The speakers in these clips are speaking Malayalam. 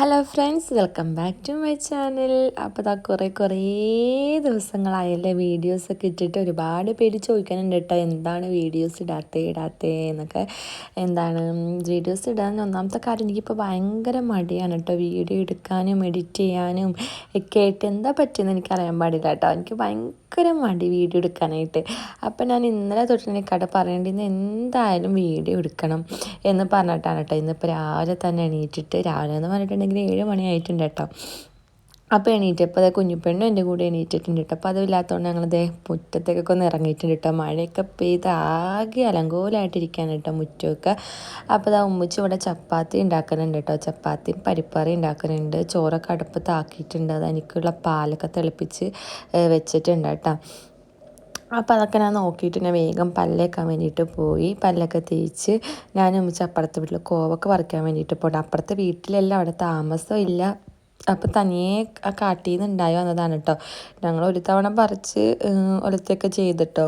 Hello friends welcome back to my channel അപ്പോൾ ഇതാ കുറേ കുറേ ദിവസങ്ങളായല്ലേ വീഡിയോസൊക്കെ ഇട്ടിട്ട് ഒരുപാട് പേര് ചോദിക്കാനുണ്ട് കേട്ടോ എന്താണ് വീഡിയോസ് ഇടാത്തേ ഇടാത്തേ എന്നൊക്കെ. എന്താണ് വീഡിയോസ് ഇടാൻ ഒന്നാമത്തെ കാര്യം എനിക്കിപ്പോൾ ഭയങ്കര മടിയാണ് കേട്ടോ വീഡിയോ എടുക്കാനും എഡിറ്റ് ചെയ്യാനും ഒക്കെ ആയിട്ട് എന്താ പറ്റിയെന്ന് എനിക്കറിയാൻ പാടില്ല കേട്ടോ എനിക്ക് ഭയങ്കര മടി വീഡിയോ എടുക്കാനായിട്ട്. അപ്പം ഞാൻ ഇന്നലെ തൊട്ട് കട പറയേണ്ടിന്ന് എന്തായാലും വീഡിയോ എടുക്കണം എന്ന് പറഞ്ഞിട്ടാണ് കേട്ടോ. ഇന്നിപ്പോൾ രാവിലെ തന്നെ എണീറ്റിട്ട് രാവിലെ എന്ന് പറഞ്ഞിട്ടുണ്ടെങ്കിൽ ഏഴ് മണിയായിട്ടുണ്ട് കേട്ടോ. അപ്പോൾ എണീറ്റപ്പോൾ അതെ കുഞ്ഞുപെണ്ണും എന്റെ കൂടെ എണീറ്റിട്ടുണ്ട് കേട്ടോ അപ്പോൾ അതില്ലാത്തതുകൊണ്ട് ഞങ്ങളതേ മുറ്റത്തേക്കൊക്കെ ഒന്ന് ഇറങ്ങിയിട്ടുണ്ട് കേട്ടോ മഴയൊക്കെ പെയ്ത് ആകെ അലങ്കോലായിട്ടിരിക്കുകയാണ് കേട്ടോ മുറ്റമൊക്കെ. അപ്പോൾ അതാ ഉമ്മിച്ച് ഇവിടെ ചപ്പാത്തി ഉണ്ടാക്കുന്നുണ്ട് കേട്ടോ ചപ്പാത്തിയും പരിപ്പറി ഉണ്ടാക്കുന്നുണ്ട് ചോറൊക്കെ അടുപ്പത്ത് ആക്കിയിട്ടുണ്ട് അത് എനിക്കുള്ള പാലൊക്കെ തിളപ്പിച്ച് വെച്ചിട്ടുണ്ട് കേട്ടോ അപ്പോൾ അതൊക്കെ ഞാൻ നോക്കിയിട്ട് ഞാൻ വേഗം പല്ലേക്കാൻ വേണ്ടിയിട്ട് പോയി. പല്ലൊക്കെ തേച്ച് ഞാൻ ഉമ്മിച്ച് അപ്പുറത്തെ വീട്ടിൽ കോവൊക്കെ പറിക്കാൻ വേണ്ടിയിട്ട് പോട്ടെ അപ്പുറത്തെ വീട്ടിലല്ല അവിടെ താമസം ഇല്ല അപ്പോൾ തനിയെ ആ കാട്ടിൽ നിന്ന് ഉണ്ടായി വന്നതാണ് കേട്ടോ ഞങ്ങൾ ഒരു തവണ പറിച്ച് ഒലത്തൊക്കെ ചെയ്തിട്ടോ.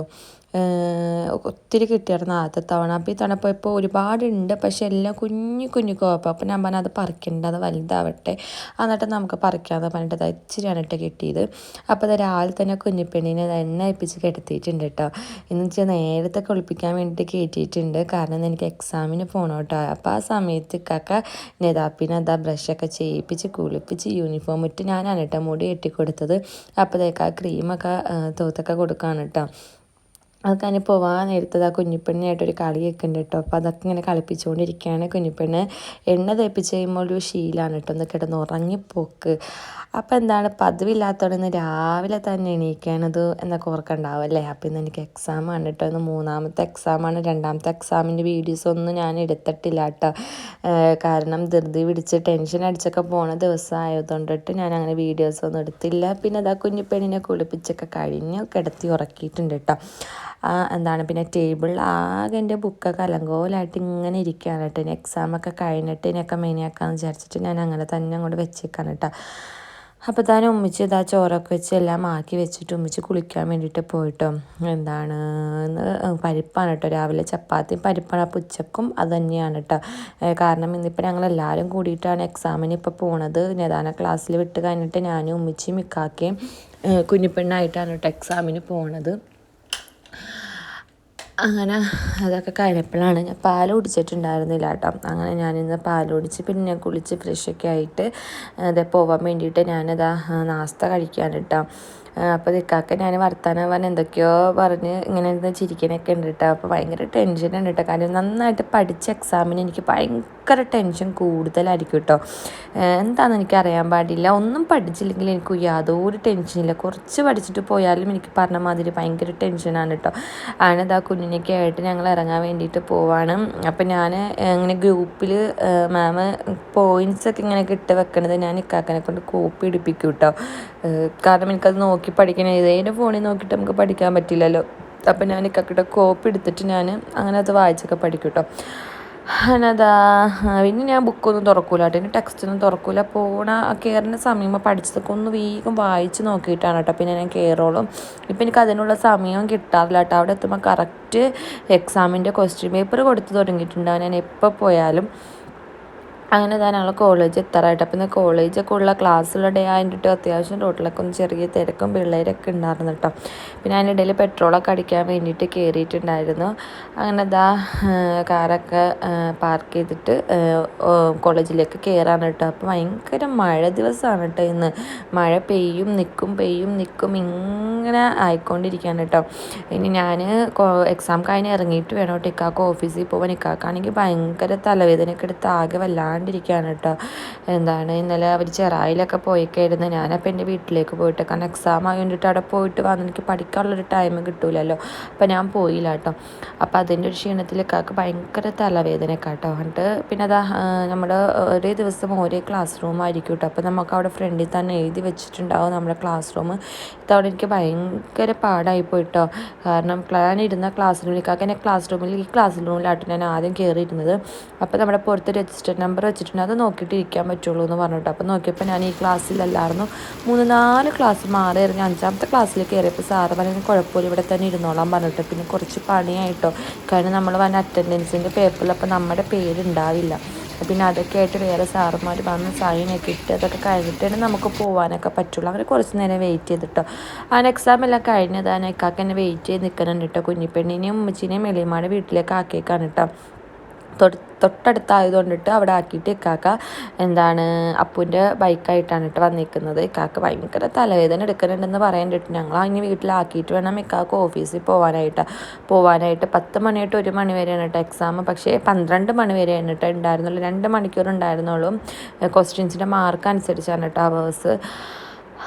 ഒത്തിരി കിട്ടിയായിരുന്നു ആദ്യത്തെ തവണ. അപ്പോൾ ഈ തവണ ഇപ്പോൾ ഒരുപാടുണ്ട്. പക്ഷെ എല്ലാം കുഞ്ഞു കുഞ്ഞു കോപ്പം അപ്പോൾ ഞാൻ പറഞ്ഞത് പറിക്കേണ്ട അത് വലുതാവട്ടെ. എന്നിട്ട് നമുക്ക് പറിക്കാമെന്ന് പറഞ്ഞിട്ട് ഇച്ചിരിയാണ് ഇട്ട് കിട്ടിയത്. അപ്പോൾ അത് രാവിലെ തന്നെ കുഞ്ഞിപ്പെണ്ണിനെ എണ്ണ ഏൽപ്പിച്ച് കിടത്തിയിട്ടുണ്ട് കേട്ടോ എന്ന് വെച്ചാൽ നേരത്തെ കുളിപ്പിക്കാൻ വേണ്ടിയിട്ട് കയറ്റിയിട്ടുണ്ട് കാരണം എനിക്ക് എക്സാമിന് പോകണം കേട്ടോ അപ്പോൾ ആ സമയത്ത് കാക്ക നെതാപ്പിനെ അതാ ബ്രഷൊക്കെ ചെയ്യിപ്പിച്ച് കുളിപ്പിച്ച് യൂണിഫോം ഇട്ട് ഞാനാണ് കേട്ടോ മുടി കെട്ടിക്കൊടുത്തത്. അപ്പോഴത്തേക്ക് ആ ക്രീമൊക്കെ തൂത്തൊക്കെ കൊടുക്കുകയാണ് കേട്ടോ അത് അതിന് പോവാൻ നേരത്തത് ആ കുഞ്ഞിപ്പെണ്ണിനായിട്ടൊരു കളി ഉണ്ട് കേട്ടോ അപ്പോൾ അതൊക്കെ ഇങ്ങനെ കളിപ്പിച്ചുകൊണ്ടിരിക്കുകയാണ് കുഞ്ഞിപ്പെണ്ണ്. എണ്ണ തേപ്പിച്ച് കഴിയുമ്പോൾ ഒരു ശീലമാണ് കേട്ടോ. ഒന്ന് കിടന്ന് ഉറങ്ങിപ്പോക്ക് അപ്പോൾ എന്താണ്? പതിവില്ലാത്തതുകൊണ്ട് രാവിലെ തന്നെ എണീക്കാനത് എന്നൊക്കെ ഓർക്കണ്ടാവും അല്ലേ? അപ്പോൾ ഇന്ന് എനിക്ക് എക്സാമാണ് കേട്ടോ. ഇന്ന് മൂന്നാമത്തെ എക്സാമാണ് രണ്ടാമത്തെ എക്സാമിന്റെ വീഡിയോസ് ഒന്നും ഞാൻ എടുത്തിട്ടില്ല കേട്ടോ. കാരണം ധൃതി പിടിച്ച് ടെൻഷൻ അടിച്ചൊക്കെ പോണ ദിവസം ആയതുകൊണ്ടിട്ട് ഞാൻ അങ്ങനെ വീഡിയോസ് ഒന്നും എടുത്തില്ല. പിന്നെ അതാ കുഞ്ഞിപ്പെണ്ണിനെ കുളിപ്പിച്ചൊക്കെ കഴിഞ്ഞ് കിടത്തി ഉറക്കിയിട്ടുണ്ട് കേട്ടോ. എന്താണ് പിന്നെ ടേബിൾ ആകെ എന്റെ ബുക്കൊക്കെ അലങ്കോലായിട്ട് ഇങ്ങനെ ഇരിക്കുകയാണ് കേട്ടോ. ഇനി എക്സാമൊക്കെ കഴിഞ്ഞിട്ട് ഇതിനൊക്കെ മെയിനാക്കാമെന്ന് വിചാരിച്ചിട്ട് ഞാൻ അങ്ങനെ തന്നെ അങ്ങോട്ട് വെച്ചേക്കാണ് കേട്ടോ. അപ്പോൾ താൻ ഉമ്മിച്ച് ഇതാ ചോറൊക്കെ വെച്ച് എല്ലാം ആക്കി വെച്ചിട്ട് ഉമ്മിച്ച് കുളിക്കാൻ വേണ്ടിയിട്ട് പോയിട്ടോ. എന്താണ് പരിപ്പാണ് കേട്ടോ. രാവിലെ ചപ്പാത്തി പരിപ്പാണ്. അപ്പോൾ ഉച്ചക്കും അത് തന്നെയാണ് കേട്ടോ. കാരണം ഇന്നിപ്പോൾ ഞങ്ങൾ എല്ലാവരും കൂടിയിട്ടാണ് എക്സാമിന് ഇപ്പോൾ പോണത്. നിദാന ക്ലാസ്സിൽ വിട്ട് കഴിഞ്ഞിട്ട് ഞാനും ഉമ്മിച്ചും മിക്കാക്കിയും കുഞ്ഞിപ്പെണ്ണായിട്ടാണ് കേട്ടോ എക്സാമിന് പോണത്. അങ്ങനെ അതൊക്കെ കഴിഞ്ഞപ്പോഴാണ് ഞാൻ പാൽ കുടിച്ചിട്ടുണ്ടായിരുന്നില്ല കേട്ടോ അങ്ങനെ ഞാനിന്ന് പാൽ കുടിച്ച് പിന്നെ കുളിച്ച് ഫ്രഷൊക്കെ ആയിട്ട് അത് പോവാൻ വേണ്ടിയിട്ട് ഞാനതാ നാസ്ത കഴിക്കാൻ കേട്ടോ അപ്പോൾ ഇക്കാക്ക ഞാൻ വർത്താനം പറഞ്ഞ് എന്തൊക്കെയോ പറഞ്ഞ് ഇങ്ങനെ ഇരുന്ന് ചിരിക്കാനൊക്കെ ഉണ്ട് കേട്ടോ അപ്പോൾ ഭയങ്കര ടെൻഷൻ ഉണ്ട് കേട്ടോ കാരണം നന്നായിട്ട് പഠിച്ച എക്സാമിന് എനിക്ക് ഭയങ്കര ടെൻഷൻ കൂടുതലായിരിക്കും കേട്ടോ എന്താണെന്ന് എനിക്ക് അറിയാൻ പാടില്ല. ഒന്നും പഠിച്ചില്ലെങ്കിൽ എനിക്ക് യാതൊരു ടെൻഷനില്ല കുറച്ച് പഠിച്ചിട്ട് പോയാലും എനിക്ക് പറഞ്ഞ മാതിരി ഭയങ്കര ടെൻഷനാണ് കേട്ടോ ആണിത് ആ കുഞ്ഞിനൊക്കെ ആയിട്ട് ഞങ്ങൾ ഇറങ്ങാൻ വേണ്ടിയിട്ട് പോവാണ്. അപ്പം ഞാൻ ഇങ്ങനെ ഗ്രൂപ്പിൽ മാം പോയിന്റ്സ് ഒക്കെ ഇങ്ങനെ ഇട്ട് വെക്കണത് ഞാൻ ഇക്കാക്കനെ കൊണ്ട് കോപ്പി എടുപ്പിക്കും കേട്ടോ കാരണം എനിക്കത് നോക്കി പഠിക്കണം. ഏതെങ്കിലും ഫോണിൽ നോക്കിയിട്ട് നമുക്ക് പഠിക്കാൻ പറ്റില്ലല്ലോ. അപ്പം ഞാൻ ഇക്കാക്കിട്ട് കോപ്പി എടുത്തിട്ട് ഞാൻ അങ്ങനെ അത് വായിച്ചൊക്കെ പഠിക്കും കേട്ടോ അനതാ പിന്നെ ഞാൻ ബുക്കൊന്നും തുറക്കൂല കേട്ടോ. ടെക്സ്റ്റ് ടെക്സ്റ്റൊന്നും തുറക്കൂല. പോണ കെയറിന്റെ സമയം പഠിച്ചതൊക്കെ ഒന്ന് വേഗം വായിച്ച് നോക്കിയിട്ടാണ് കേട്ടോ. പിന്നെ ഞാൻ കയറോളും ഇപ്പം എനിക്ക് അതിനുള്ള സമയം കിട്ടാറില്ല കേട്ടോ. അവിടെ എത്തുമ്പോൾ കറക്റ്റ് എക്സാമിന്റെ ക്വസ്റ്റ്യൻ പേപ്പർ കൊടുത്തു തുടങ്ങിയിട്ടുണ്ടാവും ഞാൻ എപ്പോൾ പോയാലും. അങ്ങനെ ഞാൻ ഞങ്ങൾ കോളേജ് എത്താറായിട്ട്. അപ്പം ഇന്ന് കോളേജൊക്കെ ഉള്ള ക്ലാസ്സുള്ള ഡേ ആയിട്ട് അത്യാവശ്യം റോട്ടിലൊക്കെ ഒന്ന് ചെറിയ തിരക്കും പിള്ളേരൊക്കെ ഉണ്ടായിരുന്നു കേട്ടോ പിന്നെ അതിനിടയിൽ പെട്രോളൊക്കെ അടിക്കാൻ വേണ്ടിയിട്ട് കയറിയിട്ടുണ്ടായിരുന്നു അങ്ങനെ ഇതാ കാറൊക്കെ പാർക്ക് ചെയ്തിട്ട് കോളേജിലേക്ക് കയറാൻ കേട്ടോ അപ്പോൾ ഭയങ്കര മഴ ദിവസമാണ് കേട്ടോ ഇന്ന്. മഴ പെയ്യും നിൽക്കും പെയ്യും നിൽക്കും ഇങ്ങനെ ആയിക്കൊണ്ടിരിക്കുകയാണ് കേട്ടോ ഇനി ഞാൻ എക്സാം കഴിഞ്ഞ് ഇറങ്ങിയിട്ട് വേണം കേട്ടോ ഇക്കാക്ക് ഓഫീസിൽ പോകാൻ ഇക്കാക്കാണെങ്കിൽ ഭയങ്കര തലവേദനയൊക്കെ എടുത്ത് ആകെ വല്ലാണ്ട് വരാണ്ടിരിക്കുകയാണ് കേട്ടോ എന്താണ് ഇന്നലെ അവർ ചെറായിലൊക്കെ പോയിക്കായിരുന്നു. ഞാനപ്പോൾ എന്റെ വീട്ടിലേക്ക് പോയിട്ട് കാരണം എക്സാം ആയതുകൊണ്ടിട്ട് അവിടെ പോയിട്ട് വന്ന് എനിക്ക് പഠിക്കാനുള്ളൊരു ടൈം കിട്ടൂലല്ലോ. അപ്പോൾ ഞാൻ പോയില്ല കേട്ടോ അപ്പോൾ അതിന്റെ ഒരു ക്ഷീണത്തിലേക്കാക്ക് ഭയങ്കര തലവേദനയൊക്കെ കേട്ടോ എന്നിട്ട് പിന്നെ അതാ നമ്മുടെ ഒരേ ദിവസം ഒരേ ക്ലാസ് റൂം ആയിരിക്കും കേട്ടോ അപ്പോൾ നമുക്ക് അവിടെ ഫ്രണ്ടിൽ തന്നെ എഴുതി വെച്ചിട്ടുണ്ടാവും നമ്മുടെ ക്ലാസ് റൂം ഇത്തവണ എനിക്ക് ഭയങ്കര പാടായി പോയിട്ടോ. കാരണം ഞാൻ ഇരുന്ന ക്ലാസ് റൂമിലേക്കാക്ക് എന്നെ ക്ലാസ് റൂമിൽ ഈ ക്ലാസ് റൂമിലായിട്ട് ഞാൻ ആദ്യം കയറിയിരുന്നത് അപ്പോൾ നമ്മുടെ പുറത്ത് രജിസ്റ്റർ നമ്പർ വെച്ചിട്ടുണ്ട്. അത് നോക്കിയിട്ട് ഇരിക്കാൻ പറ്റുള്ളൂ എന്ന് പറഞ്ഞിട്ട്. അപ്പോൾ നോക്കിയപ്പോൾ ഞാൻ ഈ ക്ലാസ്സിലല്ലായിരുന്നു. മൂന്ന് നാല് ക്ലാസ് മാറി ഇറങ്ങി അഞ്ചാമത്തെ ക്ലാസ്സിൽ കയറിയപ്പോൾ സാറ് പറഞ്ഞ കുഴപ്പമില്ല ഇവിടെ തന്നെ ഇരുന്നോളാൻ പറഞ്ഞിട്ട്. പിന്നെ കുറച്ച് പണിയായിട്ടോ. കാരണം നമ്മൾ വന്ന അറ്റൻഡൻസിന്റെ പേപ്പറിൽ അപ്പോൾ നമ്മുടെ പേരുണ്ടാവില്ല പിന്നെ അതൊക്കെ ആയിട്ട് വേറെ സാറുമാർ വന്ന് സൈനൊക്കെ ഇട്ട് അതൊക്കെ കഴിഞ്ഞിട്ടാണ് നമുക്ക് പോകാനൊക്കെ പറ്റുള്ളൂ. അങ്ങനെ കുറച്ച് നേരം വെയിറ്റ് ചെയ്തിട്ടോ. അങ്ങനെ എക്സാം എല്ലാം കഴിഞ്ഞതാണ്. ഇക്കാക്ക് എന്നെ വെയിറ്റ് ചെയ്ത് നിൽക്കുന്നുണ്ട് കേട്ടോ കുഞ്ഞിപ്പെണ്ണിനെയും ഉമ്മച്ചിനെയും എളിയമാടെ വീട്ടിലേക്ക് ആക്കിയേക്കാണ് കേട്ടോ തൊട്ടടുത്തായതുകൊണ്ടിട്ട് അവിടെ ആക്കിയിട്ട് ഇക്കാക്ക എന്താണ് അപ്പൂന്റെ ബൈക്കായിട്ടാണ് ഇട്ട് വന്നിരിക്കുന്നത് ഇക്കാക്ക് ഭയങ്കര തലവേദന എടുക്കുന്നുണ്ടെന്ന് പറയാനിട്ട് ഞങ്ങൾ അങ്ങനെ വീട്ടിലാക്കിയിട്ട് വേണം ഇക്കാക്ക് ഓഫീസിൽ പോകാനായിട്ട് പോകാനായിട്ട് പത്ത് മണി തൊട്ട് ഒരു മണി വരെയാണ് കേട്ടോ എക്സാം. പക്ഷേ പന്ത്രണ്ട് മണി വരെയാണ് കേട്ടോ ഉണ്ടായിരുന്നുള്ളൂ. രണ്ട് മണിക്കൂർ ഉണ്ടായിരുന്നുള്ളൂ. ക്വസ്റ്റ്യൻസിന്റെ മാർക്ക് അനുസരിച്ചാണ് കേട്ടോ അവേഴ്സ്.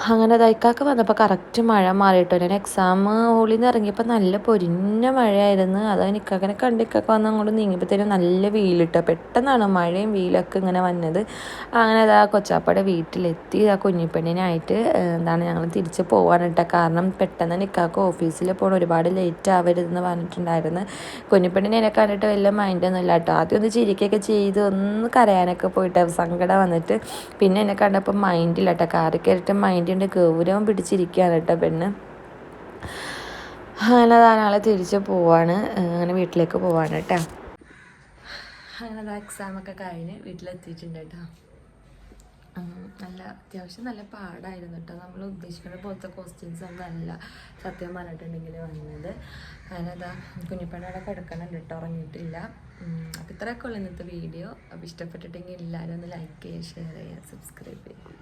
അങ്ങനെ ദൈക്കാക്ക് വന്നപ്പോൾ കറക്റ്റ് മഴ മാറിയിട്ടോ. ഞാൻ എക്സാം ഹോളിൽ നിന്ന് ഇറങ്ങിയപ്പോൾ നല്ല പൊരിഞ്ഞ മഴയായിരുന്നു. അത് നിൽക്കാക്കനെ കണ്ട് ഇക്കാക്ക വന്ന് അങ്ങോട്ട് നീങ്ങിയപ്പോഴത്തേനും നല്ല വെയിലിട്ടോ. പെട്ടെന്നാണ് മഴയും വെയിലൊക്കെ ഇങ്ങനെ വന്നത്. അങ്ങനെ അതാ കൊച്ചാപ്പയുടെ വീട്ടിലെത്തി. ആ കുഞ്ഞിപ്പെണ്ണിനായിട്ട് എന്താണ് ഞങ്ങൾ തിരിച്ച് പോകാനിട്ട കാരണം പെട്ടെന്ന് നിൽക്കാക്ക് ഓഫീസിൽ പോകണം ഒരുപാട് ലേറ്റ് ആവരുതെന്ന് പറഞ്ഞിട്ടുണ്ടായിരുന്നു. കുഞ്ഞിപ്പെണ്ണിനെ എന്നെ കണ്ടിട്ട് വലിയ മൈൻഡൊന്നും ഇല്ല കേട്ടോ ആദ്യം ഒന്ന് ചിരിക്കൊക്കെ ചെയ്ത് ഒന്ന് കരയാനൊക്കെ പോയിട്ട് സങ്കടം വന്നിട്ട് പിന്നെ എന്നെ കണ്ടപ്പോൾ മൈൻഡില്ല കേട്ടോ കാറി കയറിയിട്ട് മൈൻഡ് വേണ്ടിയിട്ട് ഗൗരവം പിടിച്ചിരിക്കുകയാണ് കേട്ടോ പെണ്ണ്. അങ്ങനെ ധാരാളം തിരിച്ച് പോവാണ്. അങ്ങനെ വീട്ടിലേക്ക് പോവാണ് കേട്ടോ. അങ്ങനെ എക്സാമൊക്കെ കഴിഞ്ഞ് വീട്ടിലെത്തിയിട്ടുണ്ട് കേട്ടോ. നല്ല അത്യാവശ്യം നല്ല പാടായിരുന്നു കേട്ടോ. നമ്മൾ ഉദ്ദേശിക്കുന്ന പോലത്തെ ക്വസ്റ്റ്യൻസ് ഒന്നല്ല സത്യം പറഞ്ഞിട്ടുണ്ടെങ്കിൽ വന്നത്. അങ്ങനെ അതാ കിടക്കണം കേട്ടോ ഉറങ്ങിയിട്ടില്ല. അപ്പോൾ ഇത്രയൊക്കെ ഉള്ളു ഇന്നത്തെ വീഡിയോ അപ്പോൾ ഇഷ്ടപ്പെട്ടിട്ടെങ്കിൽ എല്ലാവരും ഒന്ന് ലൈക്ക് ചെയ്യുക ഷെയർ ചെയ്യുക സബ്സ്ക്രൈബ് ചെയ്യുക.